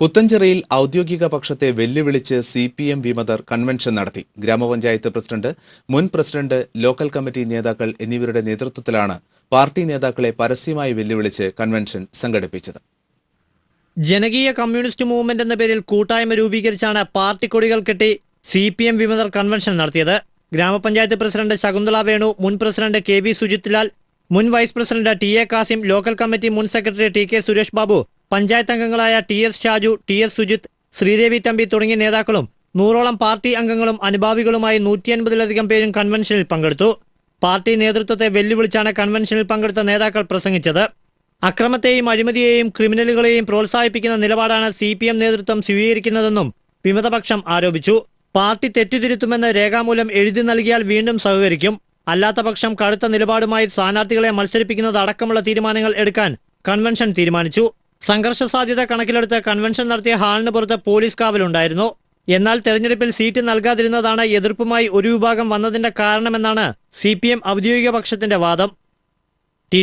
പുത്തഞ്ചിറയിൽ ഔദ്യോഗിക പക്ഷത്തെ വെല്ലുവിളിച്ച് സി പി എം വിമതർ കൺവെൻഷൻ നടത്തി. ഗ്രാമപഞ്ചായത്ത് പ്രസിഡന്റ് മുൻ പ്രസിഡന്റ് ലോക്കൽ കമ്മിറ്റി നേതാക്കൾ എന്നിവരുടെ നേതൃത്വത്തിലാണ് പാർട്ടി നേതാക്കളെ പരസ്യമായി വെല്ലുവിളിച്ച് കൺവെൻഷൻ സംഘടിപ്പിച്ചത്. ജനകീയ കമ്മ്യൂണിസ്റ്റ് മൂവ്മെന്റ് എന്ന പേരിൽ കൂട്ടായ്മ രൂപീകരിച്ചാണ് പാർട്ടി കൊടികൾ കെട്ടി സി പി എം വിമതർ കൺവെൻഷൻ നടത്തിയത്. ഗ്രാമപഞ്ചായത്ത് പ്രസിഡന്റ് ശകുന്തള വേണു മുൻ president K V Sujith Lal മുൻ vice president T A Kasim local committee മുൻ secretary T K Suresh Babu panchayat അംഗങ്ങളായ T S Shaju T S Sujith Sreedevi Thampi തുടങ്ങിയ നേതാക്കളും നൂറോളം പാർട്ടി അംഗങ്ങളും അനുഭാവികളുമായി നൂറ്റി അൻപതിലധികം പേരും കൺവെൻഷനിൽ പങ്കെടുത്തു. പാർട്ടി നേതൃത്വത്തെ വെല്ലുവിളിച്ചാണ് കൺവെൻഷനിൽ പങ്കെടുത്ത നേതാക്കൾ പ്രസംഗിച്ചത്. അക്രമത്തെയും അഴിമതിയെയും ക്രിമിനലുകളെയും പ്രോത്സാഹിപ്പിക്കുന്ന നിലപാടാണ് സി പി എം നേതൃത്വം സ്വീകരിക്കുന്നതെന്നും വിമതപക്ഷം ആരോപിച്ചു. പാർട്ടി തെറ്റുതിരുത്തുമെന്ന് രേഖാമൂലം എഴുതി നൽകിയാൽ വീണ്ടും സഹകരിക്കും. അല്ലാത്ത പക്ഷം കടുത്ത നിലപാടുമായി സ്ഥാനാർത്ഥികളെ മത്സരിപ്പിക്കുന്നത് അടക്കമുള്ള തീരുമാനങ്ങൾ എടുക്കാൻ കൺവെൻഷൻ തീരുമാനിച്ചു. സംഘർഷ സാധ്യത കണക്കിലെടുത്ത് കൺവെൻഷൻ നടത്തിയ ഹാളിന് പുറത്ത് പോലീസ് കാവലുണ്ടായിരുന്നു. എന്നാൽ തെരഞ്ഞെടുപ്പിൽ സീറ്റ് നൽകാതിരുന്നതാണ് എതിർപ്പുമായി ഒരു വിഭാഗം വന്നതിന്റെ കാരണമെന്നാണ് സി പി ഔദ്യോഗിക പക്ഷത്തിന്റെ വാദം. ടി